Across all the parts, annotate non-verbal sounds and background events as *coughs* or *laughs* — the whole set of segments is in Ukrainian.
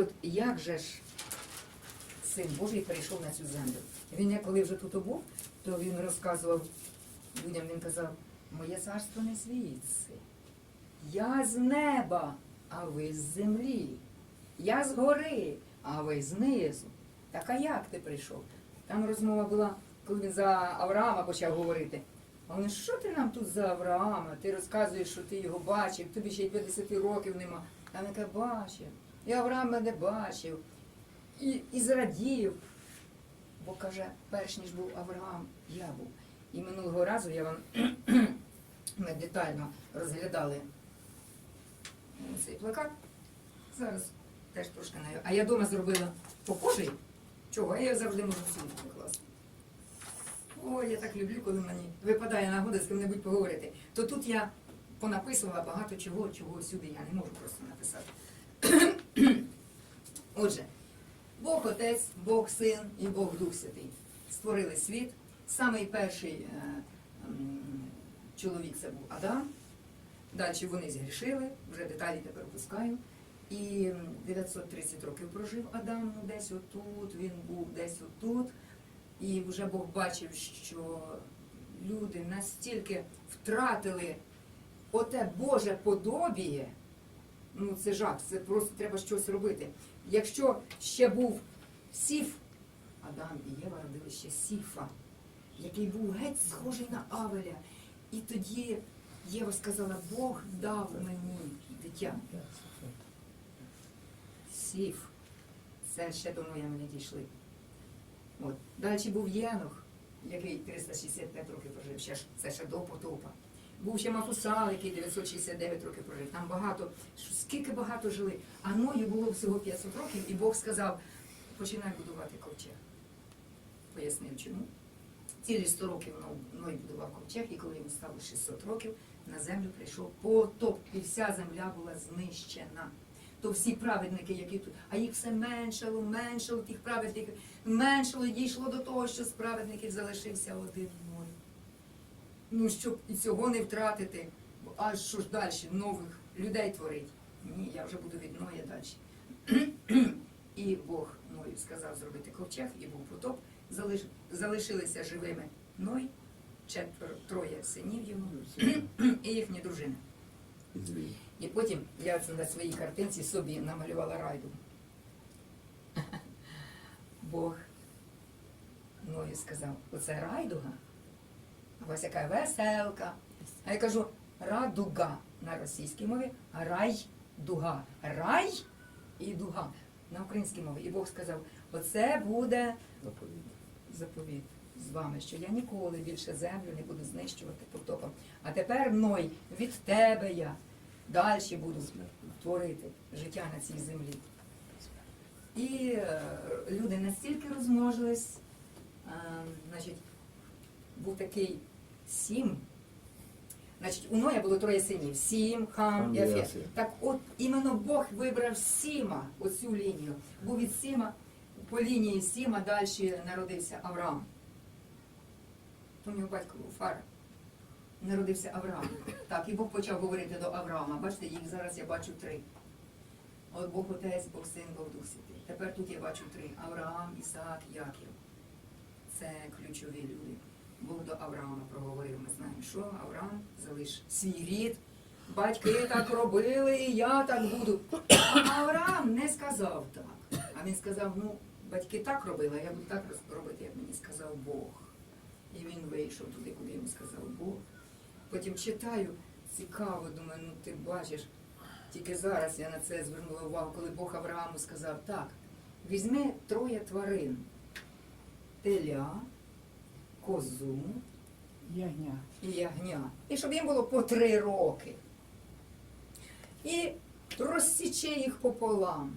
от як же ж син Божий перейшов на цю землю? Він як коли вже тут був, то він розказував людям, він казав, моє царство не звідси. Я з неба, а ви з землі. Я з гори, а ви знизу. Так а як ти прийшов? Там розмова була, коли він за Авраама почав говорити. А вони, що ти нам тут за Авраама? Ти розказуєш, що ти його бачив, тобі ще й 50 років нема. А він каже, бачив. І Авраам мене бачив. І, і зрадів. Бо каже, перш ніж був Авраам, я був. І минулого разу я вам *clears throat* ми детально розглядали цей плакат. Зараз теж трошки на А я вдома зробила похожий. Чого? Я завжди можу всюди покласти. Ой, я так люблю, коли мені випадає нагода з ким-небудь поговорити. То тут я понаписувала багато чого, чого сюди я не можу просто написати. Отже, Бог Отець, Бог Син і Бог Дух Святий створили світ. Самий перший е, чоловік це був Адам. Далі вони згрішили, вже деталі тепер опускаю. І 930 років прожив Адам десь отут, він був десь отут. І вже Бог бачив, що люди настільки втратили оте Боже подобіє. Ну це жах, це просто треба щось робити. Якщо ще був Сіф, Адам і Єва родили ще Сіфа, який був геть схожий на Авеля. І тоді Єва сказала, Бог дав мені дитя. Сіф. Це ще до моя не дійшли. От. Далі був Єнох, який 365 років прожив, ще це ще до потопа. Був ще Мафусал, який 969 років прожив. Там багато, скільки багато жили. А Ною було всього 500 років, і Бог сказав, починай будувати ковчег. Пояснив чому. Цілі 100 років Ной- будував ковчег, і коли йому стало 600 років, на землю прийшов потоп, і вся земля була знищена. То всі праведники, які тут, а їх все меншало, меншало, тих праведників, меншало, дійшло до того, що з праведників залишився один. Ну, щоб і цього не втратити, а що ж далі, нових людей творить? Ні, я вже буду від Ноя далі. І Бог Ною сказав зробити ковчег, і був потоп. Залиш... Залишилися живими Ной, четверо, троє синів йому і їхні дружини. І потім я на своїй картинці собі намалювала райду. *laughs* Бог Ною сказав, оце райдуга, ось яка веселка. А я кажу, радуга на російській мові, рай дуга. Рай і дуга на українській мові. І Бог сказав, оце буде заповіт з вами, що я ніколи більше землю не буду знищувати потопом. А тепер Ной, від тебе я далі буду творити життя на цій землі. І е, люди настільки розмножились, е, значить, був такий сім. Значить, у Ноя було троє синів: Сім, Хам і Афет. Так от іменно Бог вибрав Сіма, оцю лінію. Бо від Сіма, по лінії Сіма далі народився Авраам. То нього батько був Фара. Народився Авраам. Так, і Бог почав говорити до Авраама. Бачите, їх зараз я бачу три. От Бог Отець, Бог Син, Бог Дух Святий. Тепер тут я бачу три: Авраам, Ісаак, Яків. Це ключові люди. Бог до Авраама проговорив. Ми знаємо, що Авраам залиш свій рід. Батьки так робили, і я так буду. А Авраам не сказав так. А він сказав: ну, батьки так робили, а я буду так робити, як мені сказав Бог. І він вийшов туди, куди йому сказав Бог. Потім читаю, цікаво, думаю, ну ти бачиш, тільки зараз я на це звернула увагу, коли Бог Аврааму сказав, так, візьми троє тварин, теля, козу Ягня. і ягня. І щоб їм було по три роки. І розсічи їх пополам.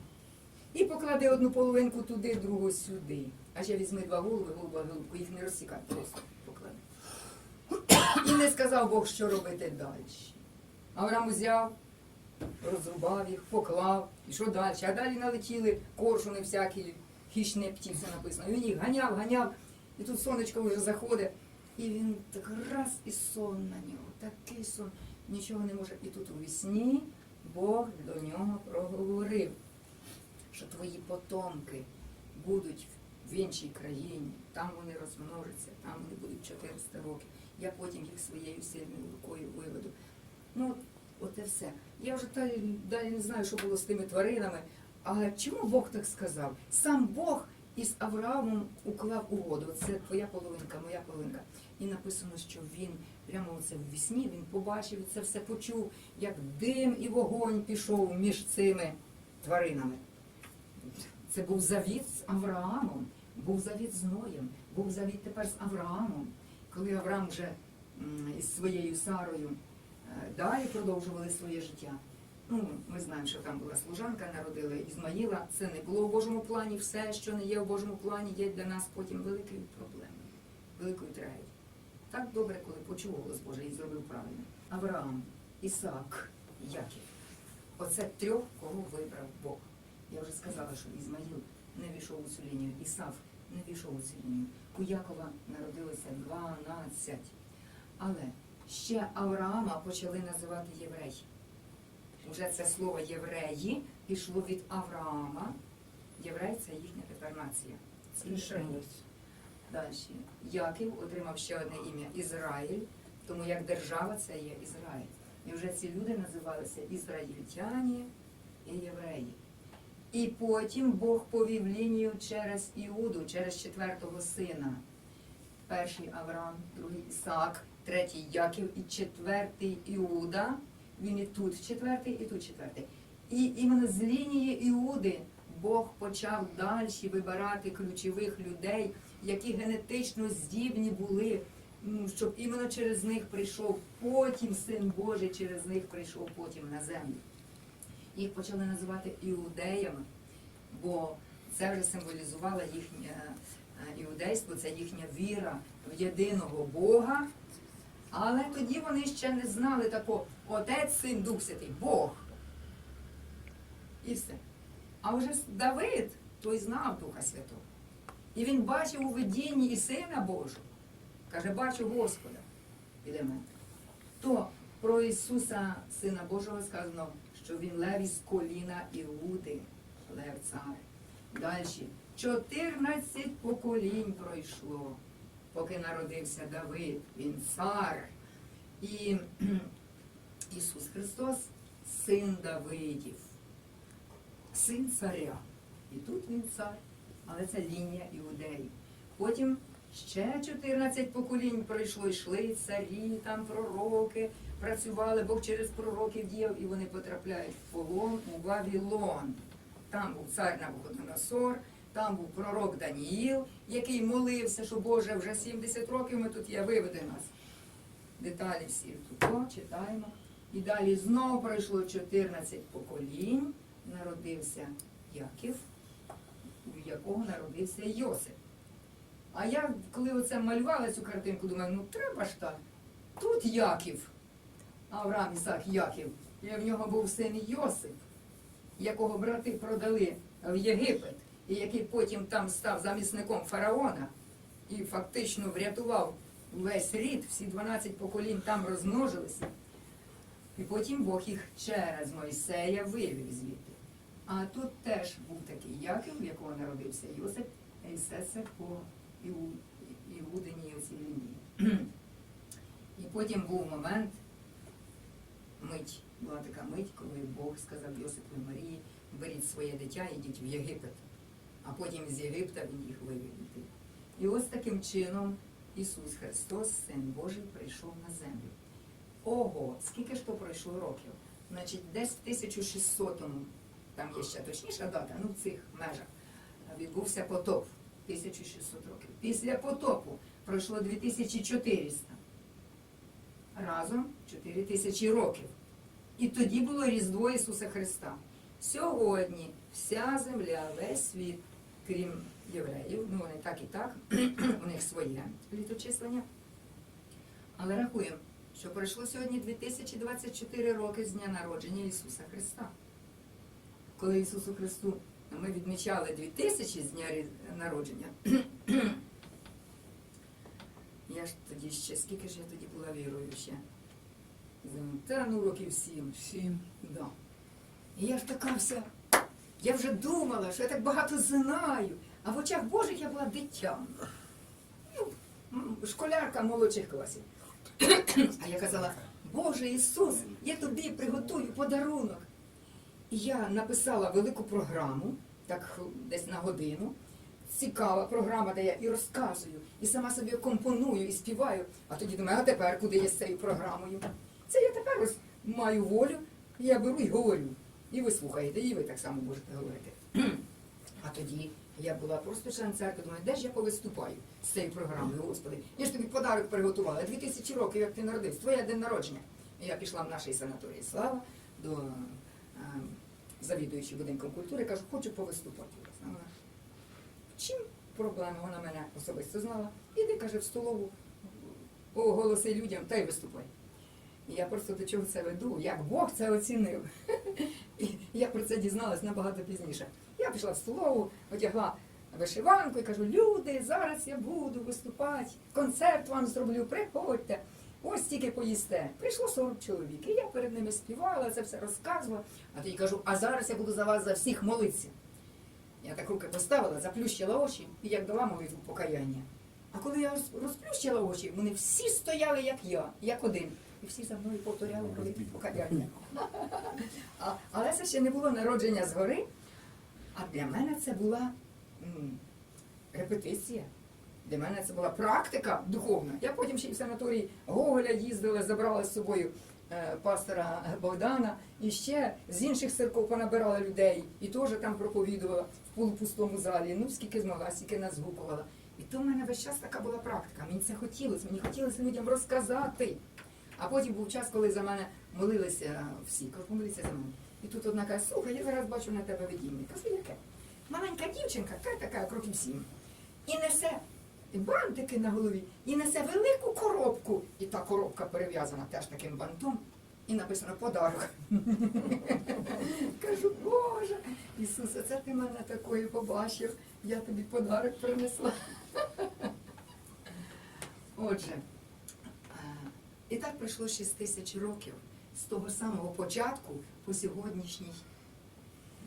І поклади одну половинку туди, другу сюди. А ще візьми два голови, голуба, голубку, їх не розсікай, просто поклади. І не сказав Бог, що робити далі. Авраам взяв, розрубав їх, поклав, і що далі? А далі налетіли коршуни всякі, хищні птиці написано. І він їх ганяв, ганяв, і тут сонечко вже заходить. І він так раз і сон на нього, такий сон, нічого не може. І тут у вісні Бог до нього проговорив. що твої потомки будуть в іншій країні, там вони розмножаться, там вони будуть 400 років. Я потім їх своєю сильною рукою виведу. Ну, от і все. Я вже далі, не знаю, що було з тими тваринами. Але чому Бог так сказав? Сам Бог із Авраамом уклав угоду. Це твоя половинка, моя половинка. І написано, що він прямо оце в вісні він побачив і це все почув, як дим і вогонь пішов між цими тваринами. Це був завіт з Авраамом, був завіт з Ноєм, був завіт тепер з Авраамом. Коли Авраам вже із своєю Сарою е, далі продовжували своє життя. Ну, ми знаємо, що там була служанка, народили Ізмаїла. Це не було в Божому плані. Все, що не є в Божому плані, є для нас потім великою проблемою, великою трагедією. Так добре, коли почув голос Божий і зробив правильно. Авраам, Ісаак, Яків. Оце трьох, кого вибрав Бог. Я вже сказала, що Ізмаїл не війшов у цю лінію, Ісав не війшов у цю лінію. У Якова народилося 12. Але ще Авраама почали називати єврей. Уже це слово євреї пішло від Авраама. Єврей це їхня тепер нація. Далі. Яків отримав ще одне ім'я Ізраїль, тому як держава це є Ізраїль. І вже ці люди називалися ізраїльтяні і євреї. І потім Бог повів лінію через Іуду, через четвертого сина. Перший Авраам, другий Ісаак, третій Яків і четвертий Іуда. Він і тут четвертий, і тут четвертий. І іменно з лінії Іуди Бог почав далі вибирати ключових людей, які генетично здібні були, ну, щоб іменно через них прийшов потім Син Божий, через них прийшов потім на землю. Їх почали називати іудеями, бо це вже символізувало їхнє е, іудейство, це їхня віра в єдиного Бога. Але тоді вони ще не знали такого Отець, Син, Дух Святий, Бог. І все. А вже Давид, той знав Духа Святого. І він бачив у видінні і Сина Божого. Каже, бачу Господа біля мене. То про Ісуса, Сина Божого, сказано, що він лев із коліна Іуди, лев цар. Далі. 14 поколінь пройшло, поки народився Давид, він цар. І *clears throat* Ісус Христос син Давидів, син царя. І тут він цар, але це лінія іудеїв. Потім ще 14 поколінь пройшло, йшли царі, там пророки, працювали, Бог через пророків діяв, і вони потрапляють в полон у Вавилон. Там був цар Навуходоносор, там був пророк Даніїл, який молився, що Боже, вже 70 років ми тут є, виведи нас. Деталі всі тут читаємо. І далі знову пройшло 14 поколінь, народився Яків, у якого народився Йосип. А я, коли оце малювала цю картинку, думаю, ну треба ж так. Тут Яків, Авраам Ісак Яків, і в нього був син Йосип, якого брати продали в Єгипет, який потім там став замісником фараона і фактично врятував весь рід, всі 12 поколінь там розмножилися. І потім Бог їх через Мойсея вивів звідти. А тут теж був такий Яків, в якого народився Йосип, і все по Іу- Іудині оцій лінії. *clears throat* І потім був момент, мить, була така мить, коли Бог сказав Йосипу і Марії, беріть своє дитя, ідіть в Єгипет. А потім з Єгипта він їх вивів. іти. І ось таким чином Ісус Христос, Син Божий, прийшов на землю. Ого, скільки ж то пройшло років? Значить, десь в 1600-му, там є ще точніша дата, ну в цих межах, відбувся потоп. 1600 років. Після потопу пройшло 2400. Разом 4000 років. І тоді було Різдво Ісуса Христа. Сьогодні вся земля, весь світ, крім євреїв, ну вони так і так, *clears throat* у них своє літочислення. Але рахуємо, що пройшло сьогодні 2024 роки з дня народження Ісуса Христа. Коли Ісусу Христу ми відмічали 2000 з дня народження. *clears throat* Я ж тоді ще, скільки ж я тоді була вірою ще? Та ну років сім. Сім. Да. І я ж така вся Я вже думала, що я так багато знаю, а в очах Божих я була дитям. Ну, школярка молодших класів. А я казала, Боже Ісус, я тобі приготую подарунок. І я написала велику програму, так десь на годину. Цікава програма, де я і розказую, і сама собі компоную, і співаю. А тоді думаю, а тепер куди я з цією програмою? Це я тепер ось маю волю, я беру і говорю. І ви слухаєте, і ви так само можете говорити. А тоді я була просто член церкви, думаю, де ж я повиступаю з цією програмою, Господи. Я ж тобі подарок приготувала. Дві тисячі років, як ти народився, твоє день народження. І я пішла в нашій санаторії Слава до е, завідуючої будинком культури, кажу, хочу повиступати. Вона, Чим проблема? Вона мене особисто знала. Іди, каже, в столову, оголоси людям та й виступай. Я просто до чого це веду, як Бог це оцінив. *laughs* І я про це дізналась набагато пізніше. Я пішла в столову, одягла вишиванку і кажу, люди, зараз я буду виступати, концерт вам зроблю, приходьте. Ось тільки поїсте. Прийшло 40 чоловік. І я перед ними співала, це все розказувала. А тоді кажу, а зараз я буду за вас за всіх молитися. Я так руки поставила, заплющила очі і як дала молитву покаяння. А коли я розплющила очі, вони всі стояли, як я, як один. І всі за мною повторяли молитву покаяння. Але це ще не було народження згори. А для мене це була м, репетиція. Для мене це була практика духовна. Я потім ще й в санаторій Гоголя їздила, забрала з собою е, пастора Богдана і ще з інших церков понабирала людей і теж там проповідувала в полупустому залі. Ну, скільки змогла, скільки нас гукувала. І то в мене весь час така була практика. Мені це хотілося, мені хотілося людям розказати. А потім був час, коли за мене молилися всі, кажуть, молилися за мене. І тут одна каже, слухай, я зараз бачу на тебе видіння. Кажу, яке? Маленька дівчинка, та така, років сім. І несе бантики на голові, і несе велику коробку. І та коробка перев'язана теж таким бантом. І написано подарок. *laughs* Кажу, Боже, Ісусе, це ти мене такою побачив, я тобі подарок принесла. *laughs* Отже, і так пройшло 6 тисяч років з того самого початку по сьогоднішній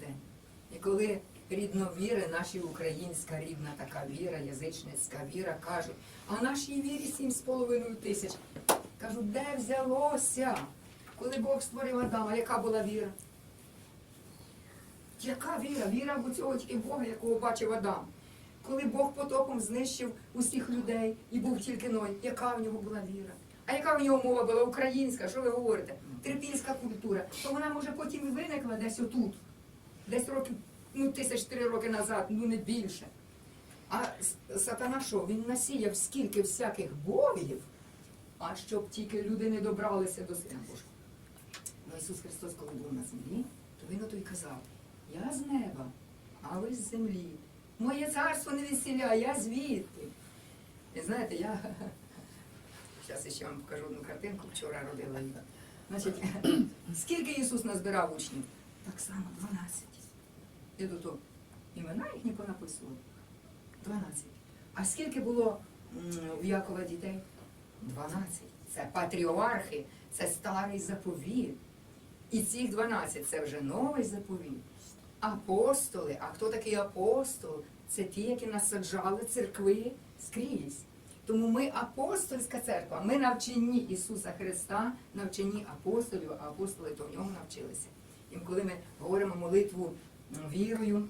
день. І коли рідновіри, наші українська рідна така віра, язичницька віра, кажуть, а нашій вірі сім з половиною тисяч. Кажу, де взялося? Коли Бог створив Адама, яка була віра? Яка віра? Віра в цього тільки Бога, якого бачив Адам. Коли Бог потопом знищив усіх людей і був тільки Ной, яка в нього була віра? А яка в нього мова була українська? Що ви говорите? Трипільська культура. То вона може потім і виникла десь отут, десь років, ну тисяч три роки назад, ну не більше. А сатана що? Він насіяв скільки всяких богів, а щоб тільки люди не добралися до Сина Божого. Ну, Ісус Христос, коли був на землі, то він ото й казав, я з неба, а ви з землі. Моє царство не весіля, я звідти. І знаєте, я *laughs* зараз ще вам покажу одну картинку, вчора робила її. Значить, *coughs* скільки Ісус назбирав учнів? Так само 12. Я тут імена їхні понаписувала. 12. А скільки було в Якова дітей? 12. Це патріархи, це старий заповіт. І цих 12 це вже новий заповіт. Апостоли. А хто такий апостол? Це ті, які насаджали церкви скрізь. Тому ми апостольська церква, ми навчені Ісуса Христа, навчені апостолів, а апостоли то в ньому навчилися. І коли ми говоримо молитву вірою,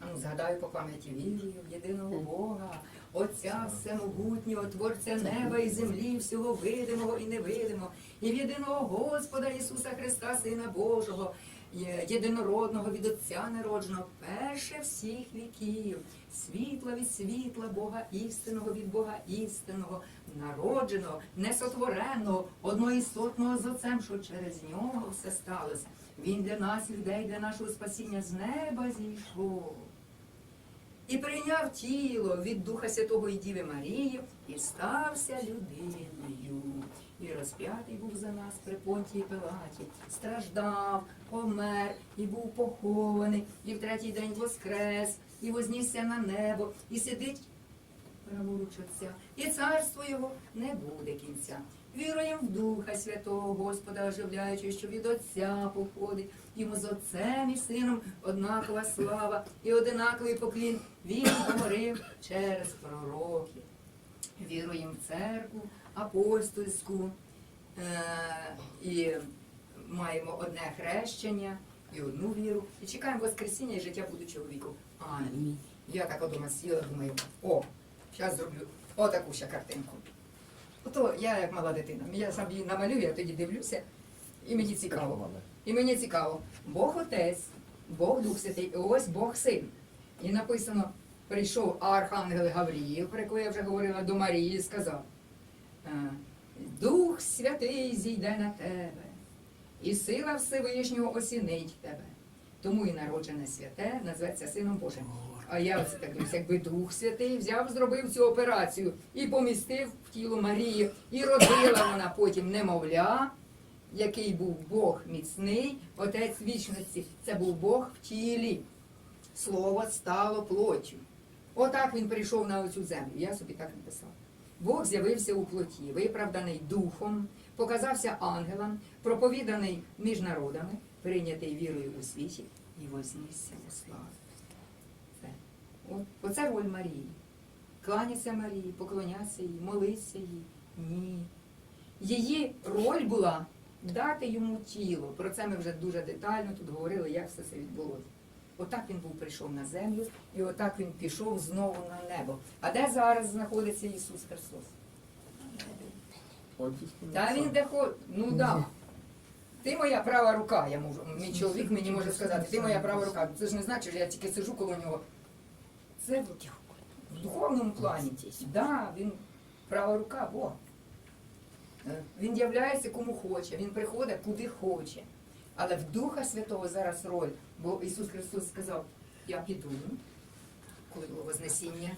ну, згадаю по пам'яті вірую в єдиного Бога, Отця Всемогутнього, Творця неба і землі, всього видимого і невидимого, і в єдиного Господа Ісуса Христа, Сина Божого, єдинородного від Отця народженого, перше всіх віків, світла від світла Бога істинного від Бога істинного, народженого, несотвореного, одноісотного з Отцем, що через нього все сталося. Він для нас, людей, для нашого спасіння з неба зійшов. І прийняв тіло від Духа Святого і Діви Марії і стався людиною. І розп'ятий був за нас при понтії Пилаті, страждав, помер, і був похований, і в третій день воскрес, і вознісся на небо, і сидить праворуч Отця, і царство його не буде кінця. Віруємо в Духа Святого, Господа оживляючи, що від Отця походить, йому з Отцем і Сином однакова слава і одинаковий поклін. Він говорив через пророків. Віруємо в церкву апостольську е, і маємо одне хрещення і одну віру. І чекаємо Воскресіння і життя будучого віку. Амінь. Я так вдома сіла, думаю, о, зараз зроблю отаку ще картинку. Ото я як мала дитина. Я сам її намалюю, я тоді дивлюся, і мені цікаво. І мені цікаво. Бог Отець, Бог Дух Святий, і ось Бог Син. І написано, прийшов Архангел Гавріїл, про якого я вже говорила до Марії, і сказав. е, Дух Святий зійде на тебе, і сила Всевишнього осінить тебе. Тому і народжене святе назветься Сином Божим. А я оце так дивлюсь, якби Дух Святий взяв, зробив цю операцію і помістив в тіло Марії, і родила вона потім немовля, який був Бог міцний, Отець вічності. Це був Бог в тілі. Слово стало плоттю. Отак він прийшов на оцю землю. Я собі так написав. Бог з'явився у плоті, виправданий духом, показався ангелам, проповіданий між народами, прийнятий вірою у світі і вознісся у славу. Оце роль Марії. Кланяться Марії, поклонятися їй, молитися їй. Ні. Її роль була дати йому тіло. Про це ми вже дуже детально тут говорили, як все це відбулося. Отак він був прийшов на землю, і отак він пішов знову на небо. А де зараз знаходиться Ісус Христос? Та він де хо... Ну да. Ти моя права рука, я можу. Мій чоловік мені може сказати, ти моя права рука. Це ж не значить, що я тільки сижу коло нього. Це в в духовному плані. Да, він права рука Бога. Е, Він являється кому хоче, він приходить куди хоче. Але в Духа Святого зараз роль, бо Ісус Христос сказав, я піду, коли було Вознесіння.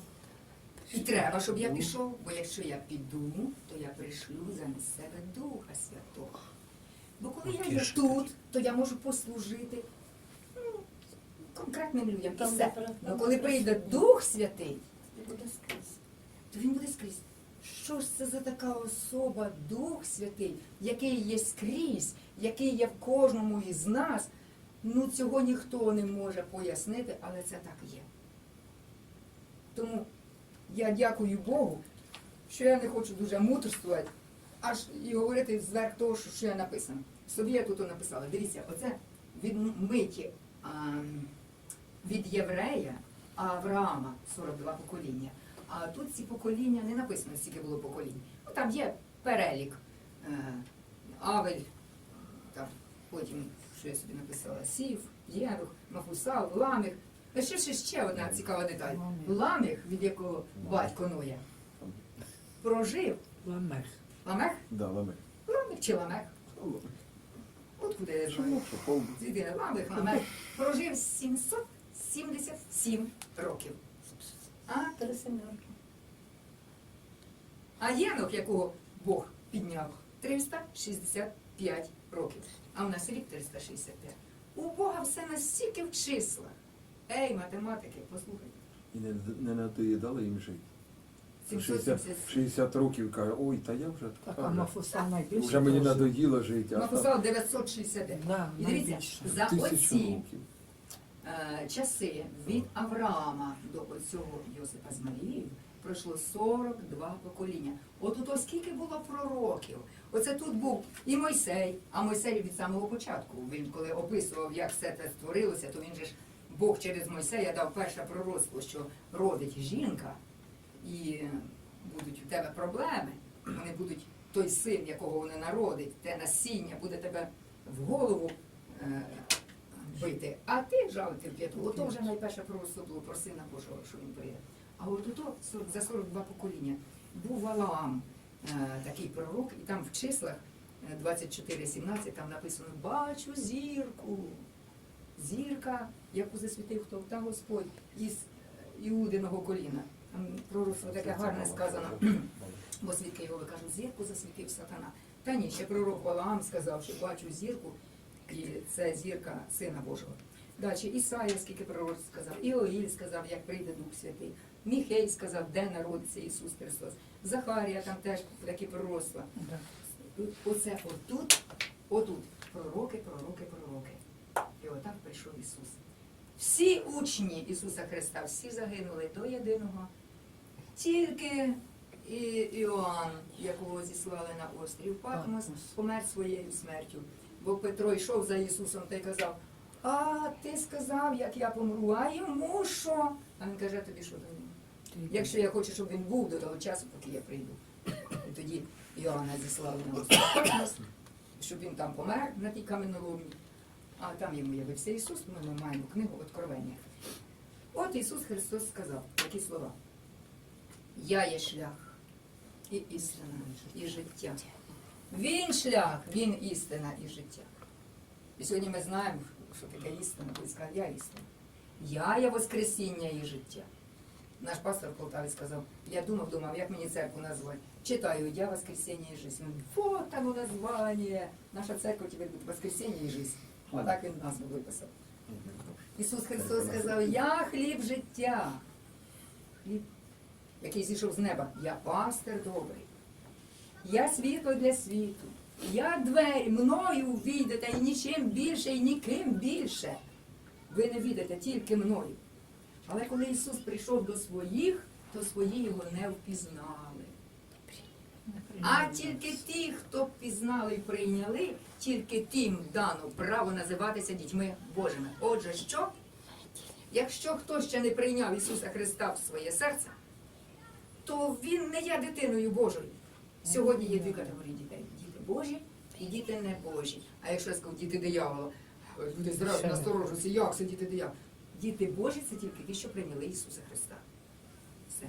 І треба, щоб я пішов, бо якщо я піду, то я пришлю замість себе Духа Святого. Бо коли я є тут, то я можу послужити ну, конкретним людям. І все. Ну коли прийде Дух Святий, то він буде скрізь. Що ж це за така особа, Дух Святий, який є скрізь, який є в кожному із нас? Ну цього ніхто не може пояснити, але це так є. Тому я дякую Богу, що я не хочу дуже мудрствувати, аж і говорити зверх того, що, я написано. Собі я тут написала. Дивіться, оце відмиті а, від єврея Авраама 42 покоління. А тут ці покоління не написано, скільки було поколінь. Ну, там є перелік. Е, Авель, там, потім, що я собі написала, Сів, Єрух, Мафусал, Ламіх. А ще, ще, ще одна цікава деталь. Ламіх, від якого батько Ноя, прожив. Ламех. Ламех? Да, ламе. Ламіх чи Ламех? От куди я знаю. Звідки Ламех, Ламех. Прожив 777 років. А? А Єнох, якого Бог підняв, 365 років. А в нас рік 365. У Бога все настільки в числах. Ей, математики, послухайте. І не, не надоїдали їм жити. 60, 60 років каже, ой, та я вже Так, така а. Мафуса найбільше. Вже мені надоїло жити, а там Написав 969. Да, І дивіться, найбільше. за тисячу оці років. Е, часи від Авраама до оцього Йосипа з Марією пройшло 42 покоління. От ото скільки було пророків. Оце тут був і Мойсей, а Мойсей від самого початку. Він коли описував, як все це створилося, то він же ж Бог через Мойсея дав перше пророцтво, що родить жінка, і будуть у тебе проблеми. Вони будуть той син, якого вони народить, те насіння буде тебе в голову е, бити, а ти жалити в п'яту. Ото вже найперше пророцтво було про сина Божого, що він прийде. А от ото за 42 покоління був Валаам, е, такий пророк, і там в числах е, 24-17 там написано Бачу зірку. Зірка, яку засвітив хто та Господь із е, Іудиного коліна. Там пророцтво таке гарне сказано. Бо свідки його кажуть, зірку засвітив сатана. Та ні, ще пророк Валаам сказав, що бачу зірку, і це зірка Сина Божого. Далі Ісая, скільки пророцтв сказав, Іоїль сказав, як прийде Дух Святий. Міхей сказав, де народиться Ісус Христос. Захарія там теж такі пророцтва. Оце отут, отут. Пророки, пророки, пророки. І отак прийшов Ісус. Всі учні Ісуса Христа, всі загинули до єдиного. Тільки і Іоанн, якого зіслали на острів Патмос, помер своєю смертю. Бо Петро йшов за Ісусом та й казав, а ти сказав, як я помру, а йому що? А він каже, тобі що до нього? Якщо я хочу, щоб він був до того часу, поки я прийду. І тоді Іоанна зіслали на Патмос, щоб він там помер на тій каменоломні. А там йому явився Ісус, ми, ми маємо книгу Откровення. От Ісус Христос сказав такі слова. Я є шлях і істина, і життя. Він шлях, він істина і життя. І сьогодні ми знаємо, що таке істина, коли сказав, я істина. Я є Воскресіння і життя. Наш пастор в Полтаві сказав, я думав, думав, як мені церкву назвати. Читаю, я Воскресіння і жизнь. Він, Вот оно названня. Наша церква тепер буде Воскресіння і жизнь. Отак він назву виписав. Ісус Христос сказав, я хліб життя. Хліб, який зійшов з неба. Я пастир добрий. Я світло для світу. Я двері, мною війдете і нічим більше, і ніким більше. Ви не відете тільки мною. Але коли Ісус прийшов до своїх, то свої його не впізнали. А тільки ті, хто впізнали і прийняли, тільки тим дано право називатися дітьми Божими. Отже, що? Якщо хто ще не прийняв Ісуса Христа в своє серце, то він не є дитиною Божою. Сьогодні є дві категорії дітей: діти Божі і діти не Божі. А якщо я сказав діти диявола, люди зразу насторожуються, як це діти диявола? Діти Божі це тільки ті, що прийняли Ісуса Христа. Все.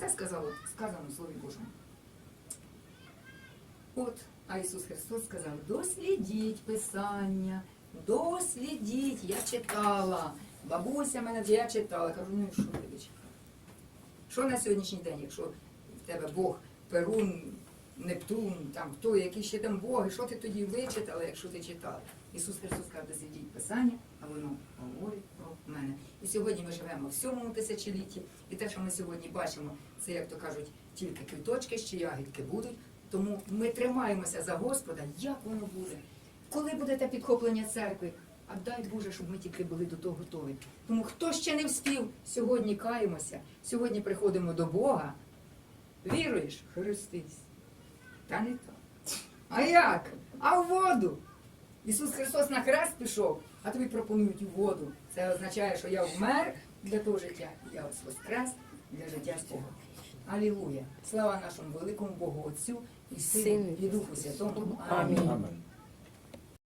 Це сказало, сказано в Слові Божому. От, а Ісус Христос сказав, дослідіть Писання, дослідіть, я читала. Бабуся мене, я читала. Кажу, ну і що ти читала? Що на сьогоднішній день, якщо в тебе Бог, Перун, Нептун, там хто, які ще там Боги, що ти тоді вичитала, якщо ти читала? Ісус Христос каже, дослідіть Писання, а воно говорить про мене. І сьогодні ми живемо в сьомому тисячолітті, і те, що ми сьогодні бачимо, це, як то кажуть, тільки квіточки, ще ягідки будуть. Тому ми тримаємося за Господа, як воно буде. Коли буде те підхоплення церкви, а дай Боже, щоб ми тільки були до того готові. Тому хто ще не вспів, сьогодні каємося, сьогодні приходимо до Бога. Віруєш, хрестись. Та не так. А як? А в воду. Ісус Христос на хрест пішов, а тобі пропонують у воду. Це означає, що я вмер для того життя. Я ось воскрес для життя свого. Алілуя! Слава нашому великому Богу Отцю і Сину, і Духу Святому. Амінь.